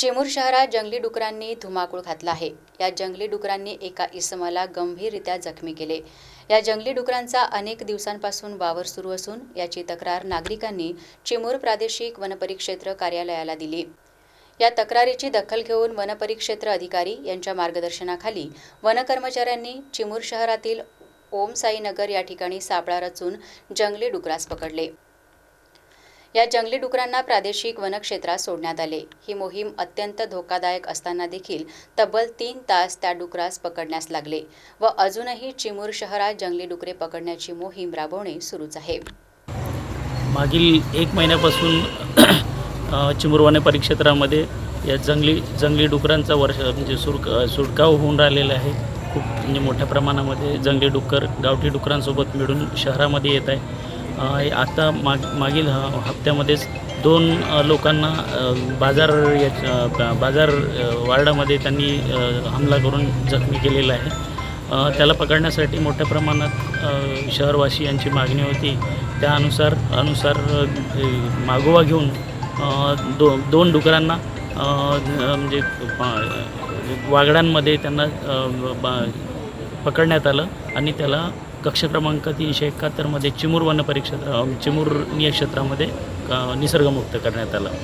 चिमूर शहरात जंगली डुकरांनी धुमाकूळ घातला आहे. या जंगली डुकरांनी एका इसमाला गंभीररित्या जखमी केले. या जंगली डुकरांचा अनेक दिवसांपासून वावर सुरू असून याची तक्रार नागरिकांनी चिमूर प्रादेशिक वनपरिक्षेत्र कार्यालयाला दिली. या तक्रारीची दखल घेऊन वनपरिक्षेत्र अधिकारी यांच्या मार्गदर्शनाखाली वनकर्मचाऱ्यांनी चिमूर शहरातील ओम साईनगर या ठिकाणी सापळा रचून जंगली डुकरास पकडले. या जंगली डुकरांना प्रादेशिक वनक्षेत्रात सोडण्यात आले. ही मोहीम अत्यंत धोकादायक असताना देखील तब्बल तीन तास त्या डुकरास पकडण्यास लागले व अजूनही चिमूर शहरात जंगली डुकरे पकडण्याची मोहीम राबवणे सुरूच आहे. मागील एक महिन्यापासून चिमूर चिमुर परिक्षेत्रामध्ये या जंगली जंगली डुकरांचा वर्ष म्हणजे सुरक सुटकाव होऊन राहिलेला आहे. खूप म्हणजे मोठ्या प्रमाणामध्ये जंगली डुक्कर गावठी डुकरांसोबत मिळून शहरामध्ये येत आहे. आता माग मागील ह- हप्त्यामध्येच दोन लोकांना बाजार या बाजार वार्डामध्ये त्यांनी हमला करून जखमी केलेला आहे. त्याला पकडण्यासाठी मोठ्या प्रमाणात शहरवासी यांची मागणी होती. त्यानुसार अनुसार मागोवा घेऊन दो दोन डुकरांना म्हणजे वागडांमध्ये त्यांना बा- पकडण्यात आलं आणि त्याला कक्ष क्रमांक तीनशे एकाहत्तरमध्ये चिमूर वनपरिक्षेत्र चिमूर नियक्षेत्रामध्ये निसर्गमुक्त करण्यात आलं.